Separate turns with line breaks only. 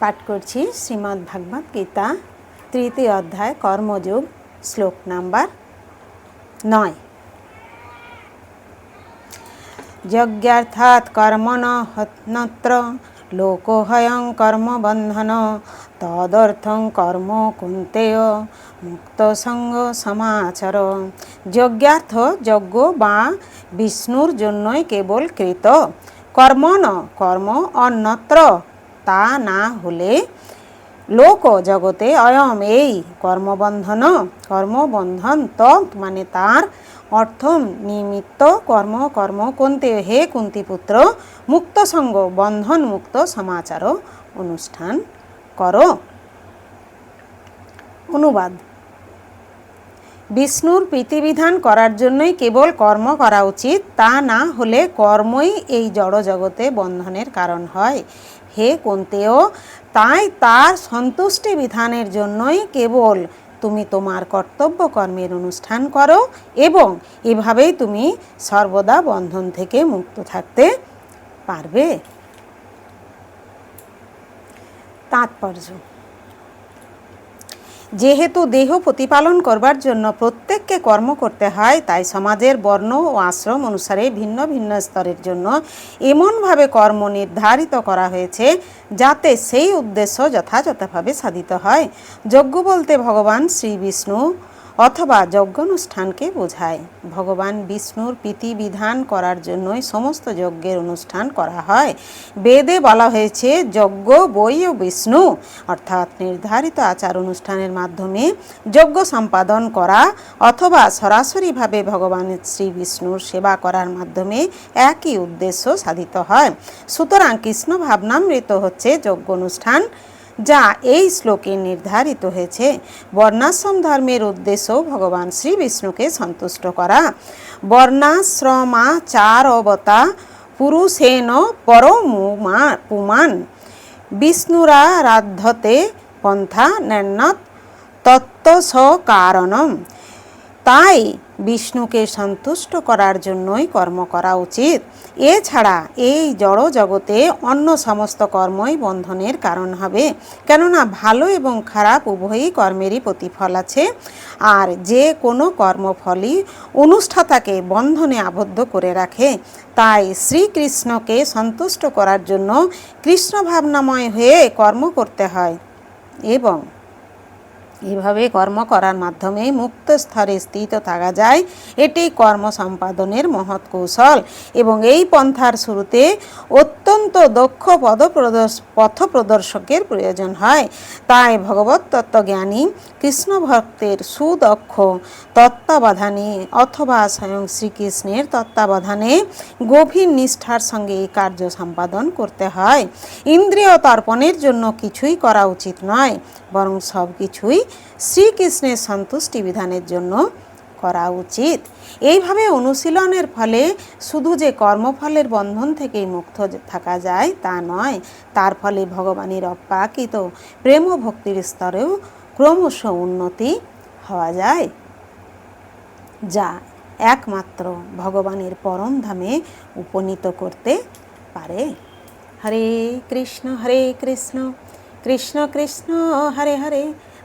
পাঠ করছি শ্রীমদ্ ভাগবত গীতা, তৃতীয় অধ্যায়, কর্মযোগ, শ্লোক নাম্বার নয়। যজ্ঞার্থাৎ কর্মণ হত্নত্র, লোকোহয়ং কর্মবন্ধন, তদর্থং কর্ম কুন্তেয়, মুক্ত সঙ্গ সমাচার। যজ্ঞার্থ যজ্ঞ বা বিষ্ণুর জন্যই কেবল কৃত। কর্ম ন, কর্ম অন্যত্র। তা না হলে লোক জগতে অয়ম এই কর্মবন্ধন কর্মবন্ধন তৎ মানে তার অর্থ নিমিত্ত কর্ম কর্ম কুন্তে হে কুন্তিপুত্র মুক্ত সঙ্গ, বন্ধন মুক্ত সমাচার অনুষ্ঠান করো। অনুবাদ। বিষ্ণুর প্রীতিবিধান করার জন্যই কেবল কর্ম করা উচিত, তা না হলে কর্মই এই জড় জগতে বন্ধনের কারণ হয়। হে কোনতেও, তাই তার সন্তুষ্টি বিধানের জন্যই কেবল তুমি তোমার কর্তব্য কর্মের অনুষ্ঠান করো এবং এভাবেই তুমি সর্বদা বন্ধন থেকে মুক্ত থাকতে পারবে। তাৎপর্য। যেহেতু দেহ প্রতিপালন করবার জন্য প্রত্যেককে কর্ম করতে হয়, তাই সমাজের বর্ণ ও আশ্রম অনুসারে ভিন্ন ভিন্ন স্তরের জন্য এমনভাবে কর্ম নির্ধারিত করা হয়েছে যাতে সেই উদ্দেশ্য যথাযথভাবে সাধিত হয়। যজ্ঞ বলতে ভগবান শ্রী বিষ্ণু অথবা যজ্ঞানুষ্ঠানকে বোঝায়। ভগবান বিষ্ণুর প্রীতি বিধান করার জন্যই সমস্ত যজ্ঞের অনুষ্ঠান করা হয়। বেদে বলা হয়েছে, যজ্ঞ বই ও বিষ্ণু। অর্থাৎ নির্ধারিত আচার অনুষ্ঠানের মাধ্যমে যজ্ঞ সম্পাদন করা অথবা সরাসরিভাবে ভগবান শ্রী বিষ্ণুর সেবা করার মাধ্যমে একই উদ্দেশ্য সাধিত হয়। সুতরাং কৃষ্ণ ভাবনামৃত হচ্ছে যজ্ঞ অনুষ্ঠান যা এই শ্লোকে নির্ধারিত হয়েছে। বর্ণাশ্রম ধর্মের উদ্দেশ্য ভগবান শ্রী বিষ্ণুকে সন্তুষ্ট করা। বর্ণাশ্রমা চার অবতা পুরুষেন পরমুমা পুমান। বিষ্ণুরা রাধ্যতে পন্থা নেন্নত তত্ত্ব কারণম তাই বিষ্ণুকে সন্তুষ্ট করার জন্যই কর্ম করা উচিত। এছাড়া এই জড় জগতে অন্য সমস্ত কর্মই বন্ধনের কারণ হবে। কেননা ভালো এবং খারাপ উভয়ই কর্মেরই প্রতিফল আছে। আর যে কোনো কর্মফলই অনুষ্ঠাতাকে বন্ধনে আবদ্ধ করে রাখে। তাই শ্রীকৃষ্ণকে সন্তুষ্ট করার জন্য কৃষ্ণ ভাবনাময় হয়ে কর্ম করতে হয়। এবং এভাবে কর্ম করার মাধ্যমে মুক্ত স্তরে স্থিত থাকা যায়। এটি কর্ম সম্পাদনের মহৎ কৌশল এবং এই পন্থার শুরুতে অত্যন্ত দক্ষ পদ পথ প্রদর্শকের প্রয়োজন হয়। তাই ভগবত তত্ত্বজ্ঞানী কৃষ্ণ ভক্তের সুদক্ষ তত্ত্বাবধানে অথবা স্বয়ং শ্রীকৃষ্ণের তত্ত্বাবধানে গভীর নিষ্ঠার সঙ্গে এই কার্য সম্পাদন করতে হয়। ইন্দ্রিয় তর্পণের জন্য কিছুই করা উচিত নয়, বরং সব কিছুই শ্রীকৃষ্ণের সন্তুষ্টি বিধানের জন্য করা উচিত। এইভাবে অনুশীলনের ফলে শুধু যে কর্মফলের বন্ধন থেকেই মুক্ত থাকা যায় তা নয়, তার ফলে ভগবানের অপ্রাকৃত প্রেম ভক্তির স্তরেও ক্রমশ উন্নতি হওয়া যায়। যা একমাত্র ভগবানের পরম ধামে উপনীত করতে পারে। হরে কৃষ্ণ হরে কৃষ্ণ কৃষ্ণ কৃষ্ণ, হরে হরে।